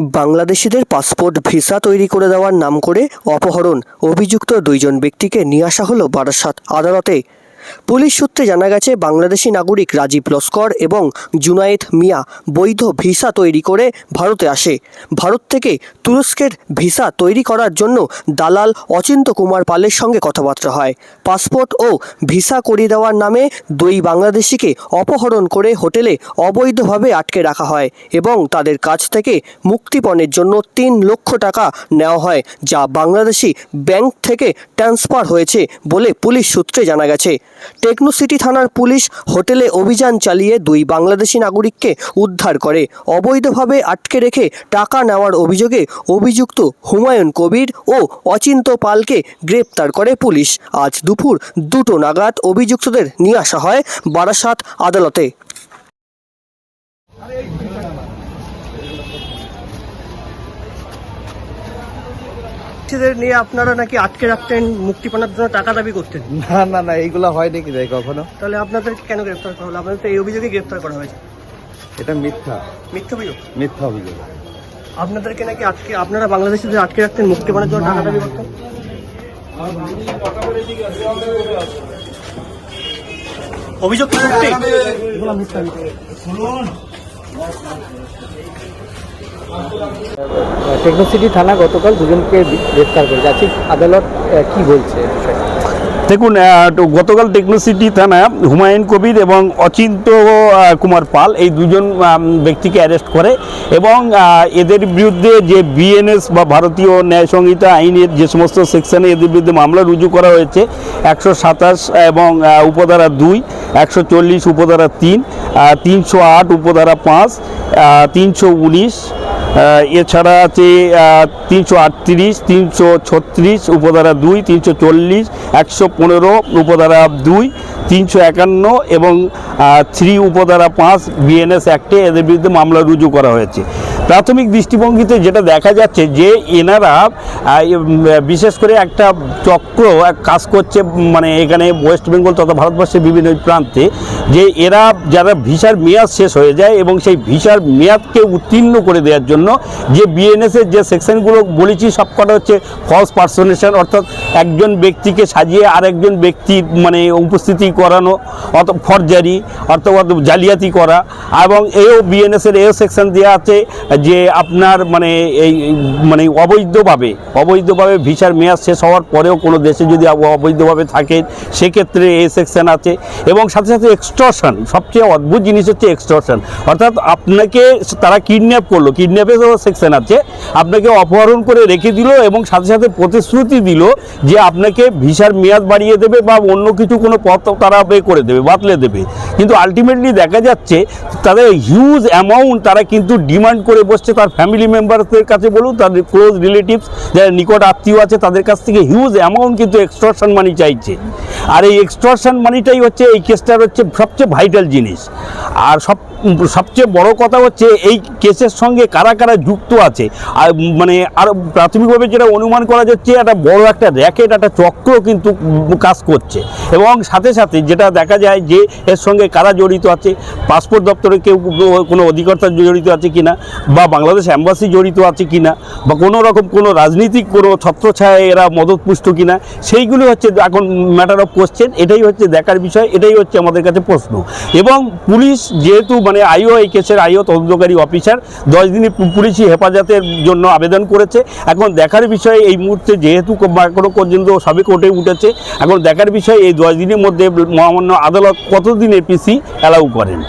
বাংলাদেশিদের passport, visa তৈরি করে দেওয়ার নাম করে অপহরণ অভিযুক্ত দুইজন ব্যক্তিকে নিয়ে আসা হল বারাসাত আদালতে। পুলিশ সূত্রে জানা গেছে, বাংলাদেশি নাগরিক রাজীব লস্কর এবং জুনায়েদ মিয়া বৈধ ভিসা তৈরি করে ভারতে আসে। ভারত থেকে তুরস্কের ভিসা তৈরি করার জন্য দালাল অচিন্ত কুমার পালের সঙ্গে কথাবার্তা হয়। পাসপোর্ট ও ভিসা করিয়ে দেওয়ার নামে দুই বাংলাদেশিকে অপহরণ করে হোটেলে অবৈধভাবে আটকে রাখা হয় এবং তাদের কাছ থেকে মুক্তিপণের জন্য তিন লক্ষ টাকা নেওয়া হয়, যা বাংলাদেশি ব্যাংক থেকে ট্রান্সফার হয়েছে বলে পুলিশ সূত্রে জানা গেছে। টেকনো সিটি থানার পুলিশ হোটেলে অভিযান চালিয়ে দুই বাংলাদেশি নাগরিককে উদ্ধার করে। অবৈধভাবে আটকে রেখে টাকা নেওয়ার অভিযোগে অভিযুক্ত হুমায়ুন কবির ও অচিন্ত পালকে গ্রেপ্তার করে পুলিশ। আজ দুপুর দুটো নাগাদ অভিযুক্তদের নিয়ে আসা হয় বারাসাত আদালতে। ছেলেদের নিয়ে আপনারা নাকি আটকে রাখতেন মুক্তিপণের জন্য টাকা দাবি করতেন? না না না এইগুলো হয় নাকি দেয় কখনো? তাহলে আপনাদেরকে কেন গ্রেপ্তার করা হলো? আপনাদের তো এই অভিযোগে গ্রেপ্তার করা হয়েছে। এটা মিথ্যা। মিথ্যা অভিযোগ? মিথ্যা অভিযোগ। আপনাদেরকে নাকি আটকে আপনারা বাংলাদেশিদের আটকে রাখতেন মুক্তিপণের জন্য টাকা দাবি করতেন? অভিযোগ? টেকনোসিটি থানা গতকাল দুজনকে গ্রেফতার করেছে। আজকে আদালত কি বলছে দেখুন গতকাল টেকনোসিটি থানা হুমায়ুন কবির এবং অচিন্ত কুমার পাল এই দুজন ব্যক্তিকে অ্যারেস্ট করে এবং এদের বিরুদ্ধে যে বিএনএস বা ভারতীয় ন্যায় সংহিতা আইনের যে সমস্ত সেকশনে এদের বিরুদ্ধে মামলা রুজু করা হয়েছে, একশো সাতাশ এবং উপধারা দুই। একশো চল্লিশ উপধারা তিন তিনশো আট উপধারা পাঁচ তিনশো উনিশ এছাড়া আছে তিনশো আটত্রিশ, তিনশো ছত্রিশ উপধারা দুই, তিনশো চল্লিশ, একশো পনেরো উপধারা দুই, তিনশো একান্ন এবং থ্রি উপধারা পাঁচ, বিএনএস অ্যাক্টে এদের বিরুদ্ধে মামলা রুজু করা হয়েছে। প্রাথমিক দৃষ্টিভঙ্গিতে যেটা দেখা যাচ্ছে যে এনারা বিশেষ করে একটা চক্র কাজ করছে মানে এখানে ওয়েস্ট বেঙ্গল তথা ভারতবর্ষের বিভিন্ন প্রান্তে, যে এরা যারা ভিসার মেয়াদ শেষ হয়ে যায় এবং সেই ভিসার মেয়াদকে উত্তীর্ণ করে দেওয়ার জন্য যে বিএনএসের যে সেকশনগুলো বলেছি, সবকটা হচ্ছে ফলস পার্সোনেশন অর্থাৎ একজন ব্যক্তিকে সাজিয়ে আরেকজন ব্যক্তি মানে উপস্থিতি করানো, অত ফরজারি অর্থাৎ জালিয়াতি করা, এবং এও বিএনএসের এও সেকশন দেওয়া আছে যে আপনার মানে এই মানে অবৈধভাবে অবৈধভাবে ভিসার মেয়াদ শেষ হওয়ার পরেও কোনো দেশে যদি অবৈধভাবে থাকেন সেক্ষেত্রে এই সেকশন আছে। এবং সাথে সাথে এক্সটর্শন সবচেয়ে অদ্ভুত জিনিস হচ্ছে এক্সটর্শন অর্থাৎ আপনাকে তারা কিডন্যাপ করল কিডন্যাপেরও সেকশন আছে। আপনাকে অপহরণ করে রেখে দিল এবং সাথে সাথে প্রতিশ্রুতি দিল যে আপনাকে ভিসার মেয়াদ বাড়িয়ে দেবে বা অন্য কিছু কোনো পথ তারা বে করে দেবে, বাতলে দেবে। কিন্তু আলটিমেটলি দেখা যাচ্ছে, তাদের হিউজ অ্যামাউন্ট তারা কিন্তু ডিমান্ড করে বসছে, তার ফ্যামিলি মেম্বারদের কাছে বলুন তাদের ক্লোজ রিলেটিভস যারা নিকট আত্মীয় আছে, তাদের কাছ থেকে হিউজ অ্যামাউন্ট কিন্তু এক্সটর্শন মানি চাইছে। আর এই এক্সটর্শন মানিটাই হচ্ছে, এই কেসটার হচ্ছে সবচেয়ে ভাইটাল জিনিস। আর সব, সবচেয়ে বড় কথা হচ্ছে, এই কেসের সঙ্গে কারা কারা যুক্ত আছে? আর মানে আর প্রাথমিকভাবে যেটা অনুমান করা যাচ্ছে, একটা বড় একটা র্যাকেট একটা চক্র কিন্তু কাজ করছে। এবং সাথে সাথে যেটা দেখা যায় যে, এর সঙ্গে কারা জড়িত আছে? পাসপোর্ট দপ্তরে কেউ কোনো অধিকর্তা জড়িত আছে কিনা? বা বাংলাদেশ অ্যাম্বাসি জড়িত আছে কিনা? বা কোনো রকম কোনো রাজনীতিক কোনো ছত্রছায়ায় এরা মদতপুষ্ট কিনা? সেইগুলো হচ্ছে এখন ম্যাটার অফ কোশ্চেন এটাই হচ্ছে দেখার বিষয়, এটাই হচ্ছে আমাদের কাছে প্রশ্ন। এবং পুলিশ যেহেতু মানে আইও, এই কেসের আইও তদন্তকারী অফিসার, দশ দিনই পুলিশই পুলিশি হেফাজতের জন্য আবেদন করেছে। এখন দেখার বিষয়ে, এই মুহূর্তে যেহেতু কোনো পর্যন্ত সবে কোর্টে উঠেছে, এখন দেখার বিষয়, এই দশ দিনের মধ্যে মহামান্য আদালত কতদিনের পিসি অ্যালাউ করেন?